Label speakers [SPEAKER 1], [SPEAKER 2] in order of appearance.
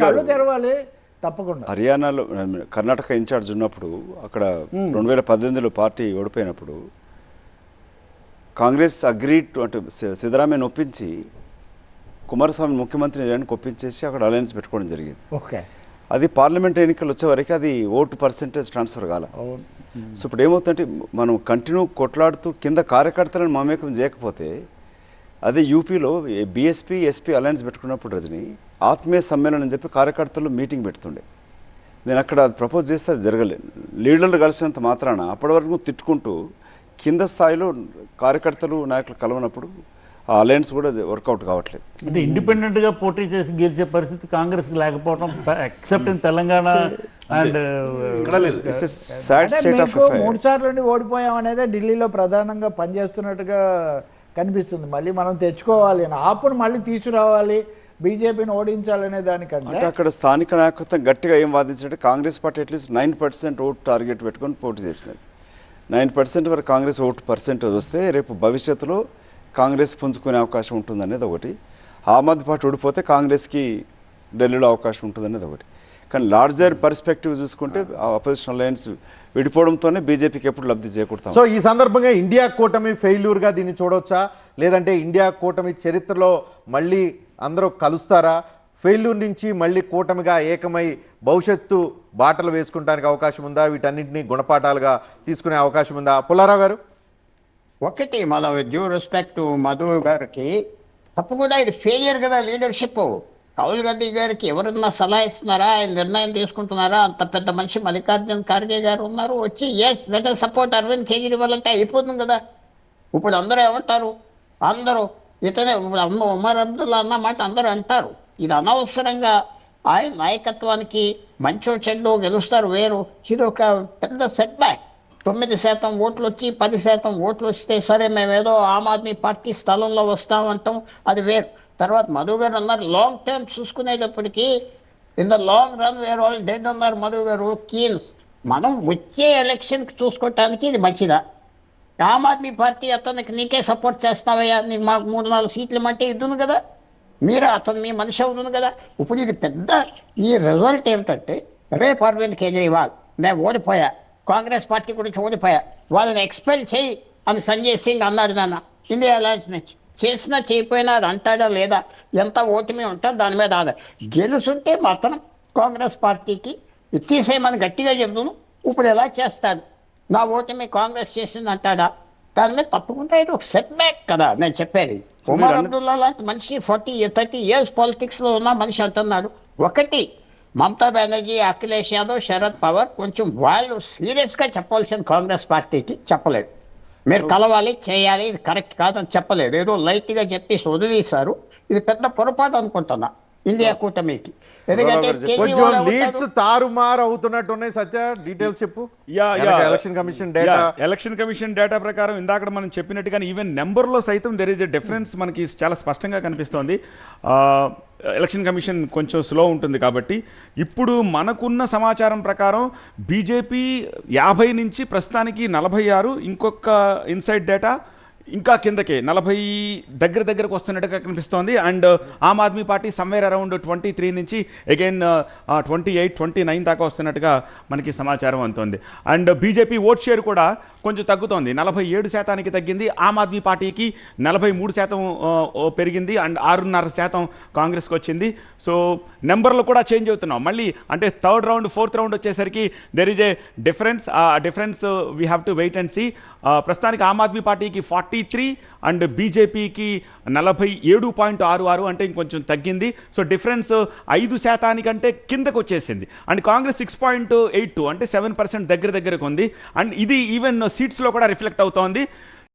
[SPEAKER 1] కళ్ళు తెరవాలి తప్పకుండా.
[SPEAKER 2] హర్యానాలో కర్ణాటక ఇన్ఛార్జ్ ఉన్నప్పుడు అక్కడ రెండు వేల పద్దెనిమిదిలో పార్టీ ఓడిపోయినప్పుడు కాంగ్రెస్ అగ్రీడ్ అంటే సిద్ధరామయ్యను ఒప్పించి కుమారస్వామి ముఖ్యమంత్రి చేయడానికి ఒప్పించేసి అక్కడ అలయన్స్ పెట్టుకోవడం జరిగింది.
[SPEAKER 1] ఓకే.
[SPEAKER 2] అది పార్లమెంట్ ఎన్నికలు వచ్చే వరకు అది ఓటు పర్సెంటేజ్ ట్రాన్స్ఫర్ కాల. సో ఇప్పుడు ఏమవుతుందంటే మనం కంటిన్యూ కొట్లాడుతూ కింద కార్యకర్తలను మమేకం చేయకపోతే అదే యూపీలో బీఎస్పీ ఎస్పీ అలయన్స్ పెట్టుకున్నప్పుడు రజని ఆత్మీయ సమ్మేళనం అని చెప్పి కార్యకర్తలు మీటింగ్ పెడుతుండే. నేను అక్కడ అది ప్రపోజ్ చేస్తే అది జరగలేదు లీడర్లు కలిసినంత మాత్రాన అప్పటి వరకు తిట్టుకుంటూ కింద స్థాయిలో కార్యకర్తలు నాయకులు కలవనప్పుడు ఆ అలయన్స్ కూడా వర్కౌట్ కావట్లేదు.
[SPEAKER 3] అంటే ఇండిపెండెంట్గా పోటీ చేసి గెలిచే పరిస్థితి కాంగ్రెస్కి లేకపోవడం ఎక్సెప్ట్ ఇన్ తెలంగాణ అండ్
[SPEAKER 1] మూడు సార్లు నుండి ఓడిపోయాం అనేది ఢిల్లీలో ప్రధానంగా పనిచేస్తున్నట్టుగా కనిపిస్తుంది. మళ్ళీ మనం తెచ్చుకోవాలి. అని ఆపును మళ్ళీ తీసుకురావాలి. బీజేపీని ఓడించాలనే దానికంటే
[SPEAKER 2] అక్కడ స్థానిక నాయకత్వం గట్టిగా ఏం వాదించారంటే Congress party at least nine percent vote target పెట్టుకొని పోటీ చేసినది నైన్ పర్సెంట్ వరకు కాంగ్రెస్ ఓటు పర్సెంటేజ్ వస్తే రేపు భవిష్యత్తులో కాంగ్రెస్ పుంజుకునే అవకాశం ఉంటుందనేది ఒకటి. ఆమ్ ఆద్మీ పార్టీ ఓడిపోతే కాంగ్రెస్కి ఢిల్లీలో అవకాశం ఉంటుందనేది ఒకటి. కానీ లార్జర్ పర్స్పెక్టివ్ చూసుకుంటే అపోజిషన్ అలయన్స్ విడిపోవడంతోనే బీజేపీకి ఎప్పుడు లబ్ధి చేకూరుతాం
[SPEAKER 4] సో ఈ సందర్భంగా ఇండియా కూటమి ఫెయిల్యూర్గా దీన్ని చూడొచ్చా? లేదంటే ఇండియా కూటమి చరిత్రలో మళ్ళీ అందరూ కలుస్తారా? ఫెయిల్యూర్ నుంచి మళ్ళీ కూటమిగా ఏకమై భవిష్యత్తు బాటలు వేసుకుంటానికి అవకాశం ఉందా? వీటన్నింటినీ గుణపాఠాలుగా తీసుకునే అవకాశం ఉందా? పుల్లారావు గారు?
[SPEAKER 5] ఒకటి మన డ్యూ రెస్పెక్ట్ మధు గారికి తప్పకుండా ఇది ఫెయిలియర్ కదా లీడర్షిప్ రాహుల్ గాంధీ గారికి ఎవరన్నా సలహా ఇస్తున్నారా? ఆయన నిర్ణయం తీసుకుంటున్నారా? అంత పెద్ద మనిషి మల్లికార్జున్ ఖార్గే గారు ఉన్నారు. వచ్చి yes let support Arvind Kejriwal అంటే అయిపోతుంది కదా. ఇప్పుడు అందరూ ఏమంటారు? అందరూ ఇతనే ఇప్పుడు అమ్మ ఉమర్ అబ్దుల్లా అన్న మాట అందరూ అంటారు. ఇది అనవసరంగా ఆయన నాయకత్వానికి మంచో చెడ్డో గెలుస్తారు వేరు. ఇది ఒక పెద్ద సెట్ బ్యాక్ తొమ్మిది శాతం ఓట్లు వచ్చి పది శాతం ఓట్లు వస్తే సరే మేమేదో ఆమ్ ఆద్మీ పార్టీ స్థలంలో వస్తామంటాం. అది వేరు. తర్వాత మధు గారు అన్నారు long term చూసుకునేటప్పటికీ in the long run we're all dead అన్నారు మధు గారు కీన్స్ మనం వచ్చే ఎలక్షన్కి చూసుకోవటానికి ఇది మంచిదా? ఆమ్ ఆద్మీ పార్టీ అతనికి నీకే సపోర్ట్ చేస్తావయ్యా నీకు మాకు మూడు నాలుగు సీట్లు ఇమ్మంటే ఇద్దును కదా? మీరు అతను మీ మనిషి అవుతుంది కదా? ఇప్పుడు ఇది పెద్ద ఈ రిజల్ట్ ఏమిటంటే రేపు అరవింద్ కేజ్రీవాల్ నేను ఓడిపోయా కాంగ్రెస్ పార్టీ గురించి ఓడిపోయా వాళ్ళని ఎక్స్పెల్ చేయి అని సంజయ్ సింగ్ అన్నాడు నాన్న ఇండియా అలయన్స్ నుంచి. చేసినా చేయకపోయినా అది అంటాడా లేదా? ఎంత ఓటమి ఉంటే దాని మీద ఆధార. గెలుసుంటే మాత్రం కాంగ్రెస్ పార్టీకి తీసేయమని గట్టిగా చెబుతాను. ఇప్పుడు ఎలా చేస్తాడు? నా ఓటమి కాంగ్రెస్ చేసింది అంటాడా దాని మీద తప్పకుండా ఇది ఒక సెట్ బ్యాక్ కదా నేను చెప్పేది. ఉమర్ అబ్దుల్లా లాంటి మనిషి ఫార్టీ థర్టీ ఇయర్స్ పాలిటిక్స్లో ఉన్న మనిషి అంటున్నాడు. ఒకటి మమతా బెనర్జీ అఖిలేష్ యాదవ్ శరద్ పవార్ కొంచెం వాళ్ళు సీరియస్గా చెప్పాల్సిన కాంగ్రెస్ పార్టీకి చెప్పలేదు. మీరు కలవాలి చేయాలి ఇది కరెక్ట్ కాదని చెప్పలేదు. ఏదో లైట్గా చెప్పేసి వదిలేశారు. ఇది పెద్ద పొరపాటు అనుకుంటున్నా. ఇండియా కూటమికి.
[SPEAKER 4] కొంచెం లీడ్స్? తారుమారు అవుతున్నట్టు ఉన్నాయి సత్య డీటెయిల్స్ చెప్పు.
[SPEAKER 6] Yeah yeah.
[SPEAKER 4] Election commission data
[SPEAKER 6] election commission data ప్రకారం ఇందాక మనం చెప్పినట్టుగానే ఈవెన్ నెంబర్లో సైతం దెర్ ఇస్ ఎ డిఫరెన్స్ మనకి చాలా స్పష్టంగా కనిపిస్తోంది. ఆ, ఎలక్షన్ కమిషన్ కొంచెం స్లో ఉంటుంది కాబట్టి ఇప్పుడు మనకున్న సమాచారం ప్రకారం బీజేపీ యాభై నుంచి ప్రస్తుతానికి నలభై ఆరు ఇంకొక ఇన్సైడ్ డేటా ఇంకా కిందకే నలభై దగ్గర దగ్గరకు వస్తున్నట్టుగా కనిపిస్తోంది. And Aam Aadmi party somewhere around twenty three నుంచి again twenty eight twenty nine దాకా వస్తున్నట్టుగా మనకి సమాచారం అందుతోంది. అండ్ బీజేపీ ఓట్ షేర్ కూడా కొంచెం తగ్గుతోంది. నలభై ఏడు శాతానికి తగ్గింది. ఆమ్ ఆద్మీ పార్టీకి నలభై మూడు శాతం ఓ పెరిగింది. అండ్ ఆరున్నర శాతం కాంగ్రెస్కి వచ్చింది. సో నెంబర్లు కూడా చేంజ్ అవుతున్నాం మళ్ళీ అంటే థర్డ్ రౌండ్ ఫోర్త్ రౌండ్ వచ్చేసరికి దెర్ ఈజ్ ఏ డిఫరెన్స్ ఆ difference we have to wait and see ప్రస్తుతానికి ఆమ్ ఆద్మీ పార్టీకి ఫార్టీ త్రీ అండ్ బీజేపీకి నలభై ఏడు పాయింట్ ఆరు ఆరు అంటే ఇంకొంచెం తగ్గింది. సో డిఫరెన్స్ ఐదు శాతానికంటే కిందకు వచ్చేసింది. And Congress six point eight two అంటే సెవెన్ పర్సెంట్ దగ్గర దగ్గరకు ఉంది. అండ్ ఇది ఈవెన్ సీట్స్లో కూడా రిఫ్లెక్ట్ అవుతోంది.